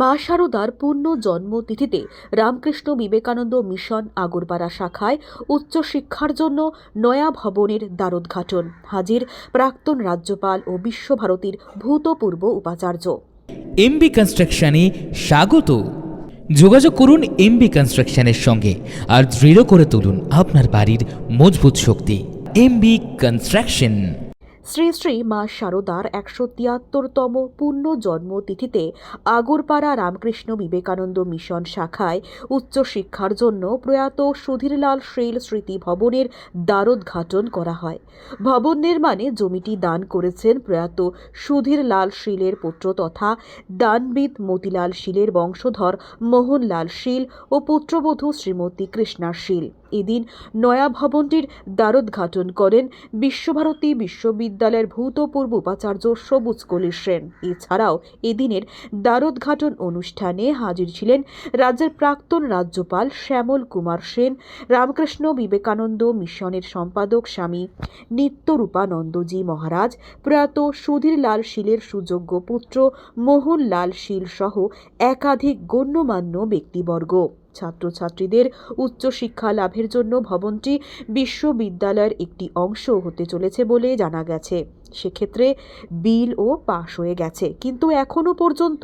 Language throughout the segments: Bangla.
মা শারদার পূর্ণ জন্মতিথিতে রামকৃষ্ণ বিবেকানন্দ মিশন আগরপাড়া শাখায় উচ্চশিক্ষার জন্য নয়া ভবনের দ্বারোদ্ঘাটন। হাজির প্রাক্তন রাজ্যপাল ও বিশ্বভারতীর ভূতপূর্ব উপাচার্য। এমবি কনস্ট্রাকশনে স্বাগত। যোগাযোগ করুন এমবি কনস্ট্রাকশনের সঙ্গে আর দৃঢ় করে তুলুন আপনার বাড়ির মজবুত শক্তি। এমবি কনস্ট্রাকশন শ্রী শ্রী মা শারদার একশো তিয়াত্তরতম পূর্ণ জন্মতিথিতে আগরপাড়া রামকৃষ্ণ বিবেকানন্দ মিশন শাখায় উচ্চশিক্ষার জন্য প্রয়াত সুধীরলাল শীল স্মৃতি ভবনের দ্বারোদ্ঘাটন করা হয়। ভবন নির্মাণে জমিটি দান করেছেন প্রয়াত সুধীরলাল শীলের পুত্র তথা দানবিদ মতিলাল শীলের বংশধর মোহনলাল শীল ও পুত্রবধূ শ্রীমতী কৃষ্ণা শীল এদিন নয়া ভবনটির দ্বারোদ্ঘাটন করেন বিশ্বভারতী বিশ্ববিদ্যালয়ের ভূতপূর্ব উপাচার্য সবুজ কলি সেন। এছাড়াও এদিনের দ্বারোদ্ঘাটন অনুষ্ঠানে হাজির ছিলেন রাজ্যের প্রাক্তন রাজ্যপাল শ্যামল কুমার সেন, রামকৃষ্ণ বিবেকানন্দ মিশনের সম্পাদক স্বামী নিত্যরূপানন্দজি মহারাজ, প্রয়াত সুধীরলাল শীলের সুযোগ্য পুত্র মোহনলাল শীল সহ একাধিক গণ্যমান্য ব্যক্তিবর্গ। ছাত্রছাত্রীদের উচ্চশিক্ষা লাভের জন্য ভবনটি বিশ্ববিদ্যালয়ের একটি অংশ হতে চলেছে বলে জানা গেছে। সেক্ষেত্রে বিল ও পাশ হয়ে গেছে, কিন্তু এখনও পর্যন্ত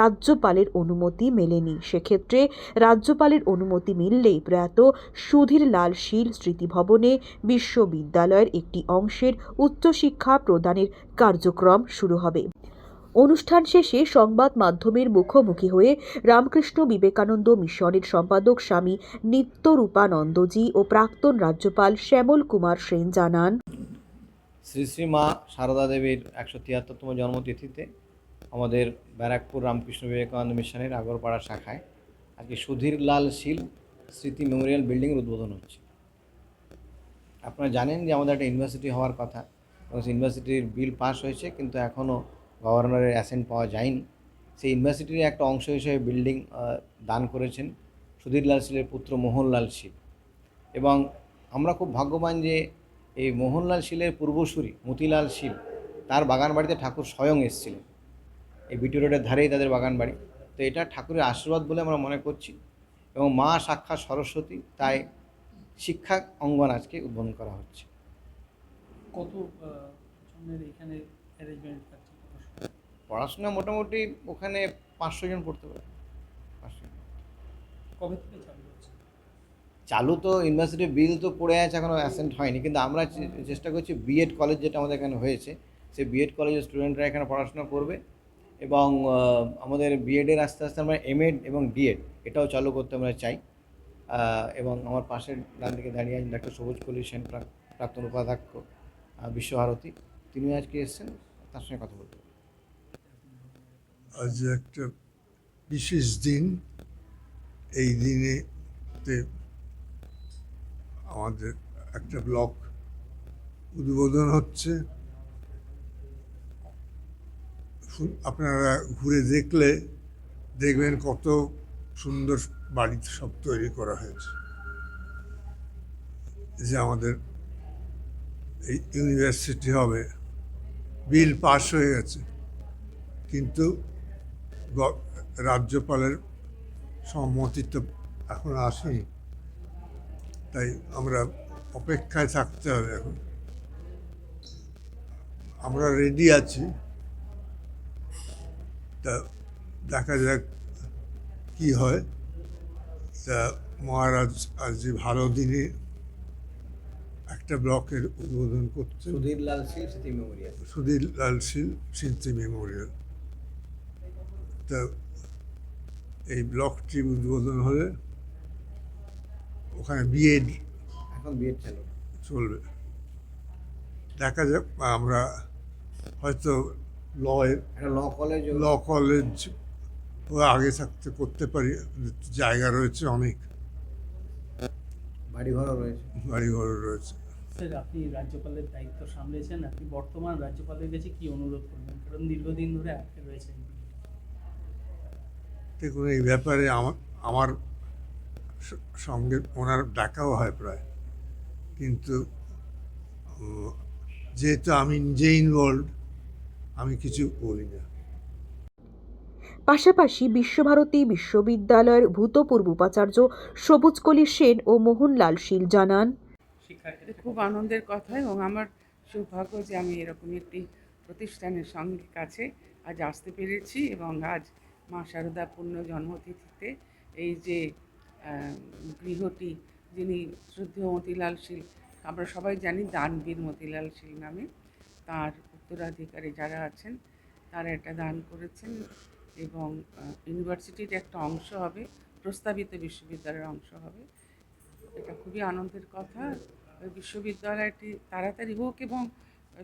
রাজ্যপালের অনুমতি মেলেনি। সেক্ষেত্রে রাজ্যপালের অনুমতি মিললেই প্রয়াত সুধীর লাল শীল স্মৃতিভবনে বিশ্ববিদ্যালয়ের একটি অংশের উচ্চশিক্ষা প্রদানের কার্যক্রম শুরু হবে। অনুষ্ঠান শেষে সংবাদ মাধ্যমের মুখোমুখি হয়ে রামকৃষ্ণ বিবেকানন্দ মিশনের সম্পাদক স্বামী নিত্যরূপানন্দজি ও প্রাক্তন রাজ্যপাল শ্যামল কুমার সেন জানান। শ্রী শ্রী মা সারদা দেবীর একশো তিয়াত্তরতম জন্মতিথিতে আমাদের ব্যারাকপুর রামকৃষ্ণ বিবেকানন্দ মিশনের আগরপাড়া শাখায় আজকে সুধীর লাল শীল স্মৃতি মেমোরিয়াল বিল্ডিংয়ের উদ্বোধন হচ্ছে। আপনারা জানেন যে আমাদের একটা ইউনিভার্সিটি হওয়ার কথা। এবং ইউনিভার্সিটির বিল পাস হয়েছে, কিন্তু এখনও গভর্নরের অ্যাসেন্ট পাওয়া যায়নি। সেই ইউনিভার্সিটির একটা অংশ হিসেবে বিল্ডিং দান করেছেন সুধীর লাল শীলের পুত্র মোহনলাল শীল এবং আমরা খুব ভাগ্যবান যে এই মোহনলাল শীলের পূর্বসূরি মতিলাল শীল তার বাগান বাড়িতে ঠাকুর স্বয়ং এসেছিলেন। এই বিটি রোডের ধারেই তাদের বাগান বাড়ি তো এটা ঠাকুরের আশীর্বাদ বলে আমরা মনে করছি এবং মা সাক্ষাৎ সরস্বতী তাই শিক্ষা অঙ্গন আজকে উদ্বোধন করা হচ্ছে। কত এখানে পড়াশোনা মোটামুটি ওখানে পাঁচশো জন পড়তে পারে। পাঁচশো কবে থেকে চালু তো ইউনিভার্সিটির বিল তো পড়ে আছে এখনও অ্যাসেন্ট হয়নি। কিন্তু আমরা চেষ্টা করছি বিএড কলেজ যেটা আমাদের এখানে হয়েছে সেই বিএড কলেজের স্টুডেন্টরা এখানে পড়াশোনা করবে এবং আমাদের বিএডের আস্তে আস্তে আমরা এমএড এবং ডিএড এটাও চালু করতে আমরা চাই। এবং আমার পাশের ডান দিকে দাঁড়িয়ে আছেন ডাক্তার সবুজ কলি সেন প্রাক্তন উপাধ্যক্ষ বিশ্বভারতী। তিনি আজকে এসেছেন তার সঙ্গে কথা বলতে। আজ একটা বিশেষ দিন। এই দিনেতে আমাদের একটা ব্লক উদ্বোধন হচ্ছে। আপনারা ঘুরে দেখলে দেখবেন কত সুন্দর বাড়ি সব তৈরি করা হয়েছে। যে আমাদের এই ইউনিভার্সিটি হবে, বিল পাস হয়ে গেছে। কিন্তু রাজ্যপালের সম্মতি তো এখন আসেনি। তাই আমরা অপেক্ষায় থাকতে হবে এখন। আমরা রেডি আছি। তা দেখা যাক কি হয়। তা মহারাজ আজ যে ভালো দিনে একটা ব্লকের উদ্বোধন করছে সুধীর লাল শীল স্মৃতি মেমোরিয়াল। সুধীর লাল শীল স্মৃতি মেমোরিয়াল। তা এই ব্লকটি উদ্বোধন হলে ওখানে বিএড এখন বিএড চলবে। দেখা যাক আমরা হয়তো একটা ল কলেজ ল কলেজ আগে থাকতে করতে পারি জায়গা রয়েছে অনেক। বাড়িঘরও রয়েছে। বাড়িঘর রয়েছে। স্যার আপনি রাজ্যপালের দায়িত্ব সামলেছেন আপনি বর্তমান রাজ্যপালের কাছে কি অনুরোধ করবেন? কারণ দীর্ঘদিন ধরে আটকে রয়েছেন দেখুন এই ব্যাপারে আমার আমার স- সঙ্গে ওনার ডাকাও হয় প্রায়। কিন্তু যেহেতু আমি নিজে ইনভলভ আমি কিছু বলি না। পাশাপাশি বিশ্বভারতী বিশ্ববিদ্যালয়ের ভূতপূর্ব উপাচার্য সবুজকলি সেন ও মোহনলাল শীল জানান খুব আনন্দের কথা এবং আমার সৌভাগ্য যে আমি এরকম একটি প্রতিষ্ঠানের সঙ্গে কাছে আজ আসতে পেরেছি এবং আজ মা শারদা পূর্ণ জন্মতিথিতে এই যে গৃহটি যিনি শ্রদ্ধেয় মতিলাল শীল, আমরা সবাই জানি দানবীর মতিলাল শীল নামে, তার উত্তরাধিকারী যারা আছেন, তারা এটা দান করেছেন এবং ইউনিভার্সিটির একটা অংশ হবে, প্রস্তাবিত বিশ্ববিদ্যালয়ের অংশ হবে। এটা খুবই আনন্দের কথা। বিশ্ববিদ্যালয়টি তাড়াতাড়ি হোক এবং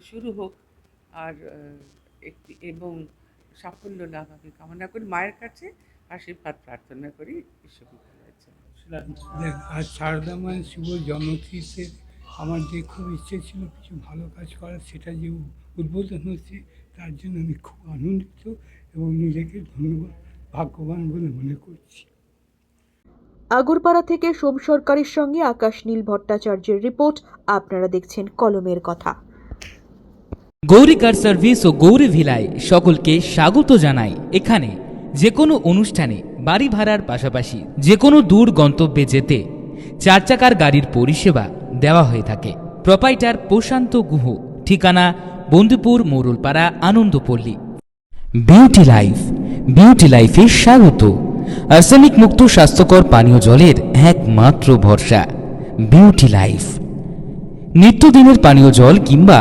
শুরু হোক। আর একটি এবং সাফল্য লাভ আমি কামনা করি মায়ের কাছে আশীর্বাদ প্রার্থনা করি বিশ্ববিদ্যালয়ের জন্য। দেখ আজ সারদা মায়ের শুভ জন্মতিথিতে আমার যে খুব ইচ্ছে ছিল কিছু ভালো কাজ করার সেটা যে উদ্বোধন হচ্ছে তার জন্য আমি খুব আনন্দিত এবং নিজেকে ধন্যবাদ ভাগ্যবান বলে মনে করছি। আগরপাড়া থেকে সোম সরকারের সঙ্গে আকাশ নীল ভট্টাচার্যের রিপোর্ট আপনারা দেখছেন কলমের কথা। গৌরী কার সার্ভিস ও গৌরী ভিলায় সকলকে স্বাগত জানাই। এখানে যে কোনো অনুষ্ঠানে বাড়ি ভাড়ার পাশাপাশি যে কোনো দূর গন্তব্যে যেতে চার চাকার গাড়ির পরিষেবা দেওয়া হয়ে থাকে। প্রপাইটার প্রশান্ত গুহ, ঠিকানা Bandhupur Moralpara Anandapalli. Beauty life, beauty লাইফে স্বাগত। আর্সেনিক মুক্ত স্বাস্থ্যকর পানীয় জলের একমাত্র ভরসা, বিউটি লাইফ। নিত্যদিনের পানীয় জল কিংবা